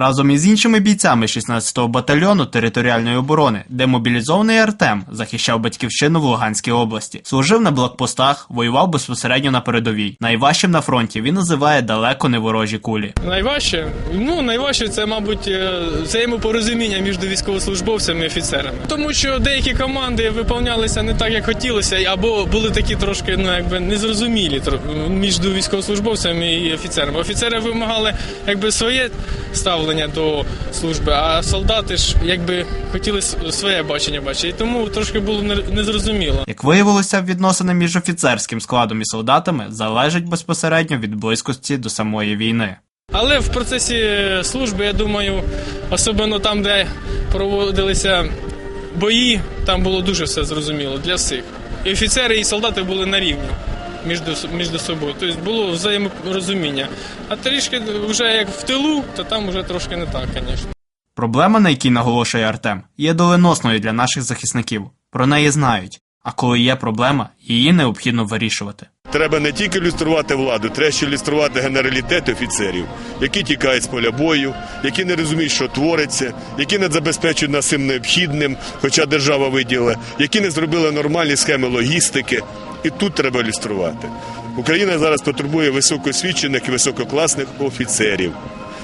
Разом із іншими бійцями 16-го батальйону територіальної оборони, демобілізований Артем захищав батьківщину в Луганській області, служив на блокпостах, воював безпосередньо на передовій. Найважчим на фронті він називає далеко не ворожі кулі. Найважче? Ну, найважче це, мабуть, е, взаємопорозуміння між військовослужбовцями і офіцерами. Тому що деякі команди виповнялися не так, як хотілося, або були такі трошки ну, якби незрозумілі між військовослужбовцями і офіцерами. Офіцери вимагали якби своє ставлення до служби, а солдати ж якби хотіли своє бачення бачити. І тому трошки було незрозуміло. Як виявилося, відносини між офіцерським складом і солдатами залежать безпосередньо від близькості до самої війни. Але в процесі служби, я думаю, особливо там, де проводилися бої, там було дуже все зрозуміло для всіх. І офіцери, і солдати були на рівні між, між собою. Тобто було взаєморозуміння. А трішки вже як в тилу, то там вже трошки не так, звісно. Проблема, на якій наголошує Артем, є доленосною для наших захисників. Про неї знають. А коли є проблема, її необхідно вирішувати. Треба не тільки люструвати владу, треба ще люструвати генералітет офіцерів, які тікають з поля бою, які не розуміють, що твориться, які не забезпечують нас цим необхідним, хоча держава виділила, які не зробили нормальні схеми логістики. І тут треба люструвати. Україна зараз потребує високосвідчених і висококласних офіцерів.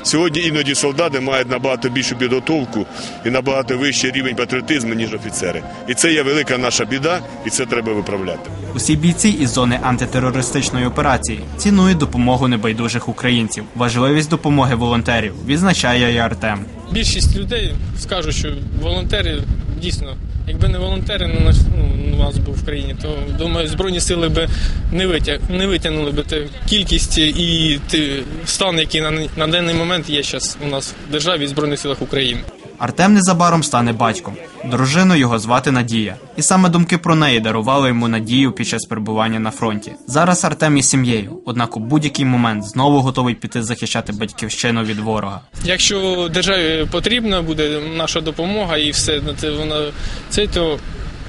Сьогодні іноді солдати мають набагато більшу підготовку і набагато вищий рівень патріотизму, ніж офіцери. І це є велика наша біда, і це треба виправляти. Усі бійці із зони антитерористичної операції цінують допомогу небайдужих українців, важливість допомоги волонтерів, відзначає і Артем. Більшість людей скажуть, що волонтери дійсно, якби не волонтери на нас, ну, нас був в країні, то думаю, збройні сили би не витяг, не витягнули би те кількість і ти стан, який на, на даний момент є зараз у нас в державі і збройних силах України. Артем незабаром стане батьком. Дружину його звати Надія. І саме думки про неї дарували йому надію під час перебування на фронті. Зараз Артем із сім'єю, однак у будь-який момент знову готовий піти захищати батьківщину від ворога. Якщо державі потрібна буде наша допомога і все на це вона це то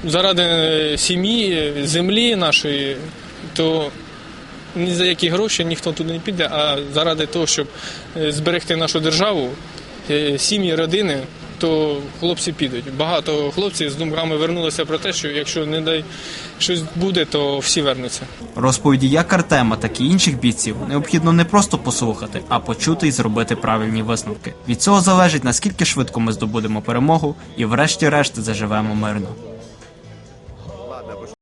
заради сім'ї, землі нашої, то ні за які гроші ніхто туди не піде, а заради того, щоб е, зберегти нашу державу, е, сім'ї, родини. То хлопці підуть. Багато хлопців з думками вернулися про те, що якщо не дай щось буде, то всі вернуться. Розповіді як Артема, так і інших бійців необхідно не просто послухати, а почути і зробити правильні висновки. Від цього залежить наскільки швидко ми здобудемо перемогу і, врешті-решт, заживемо мирно.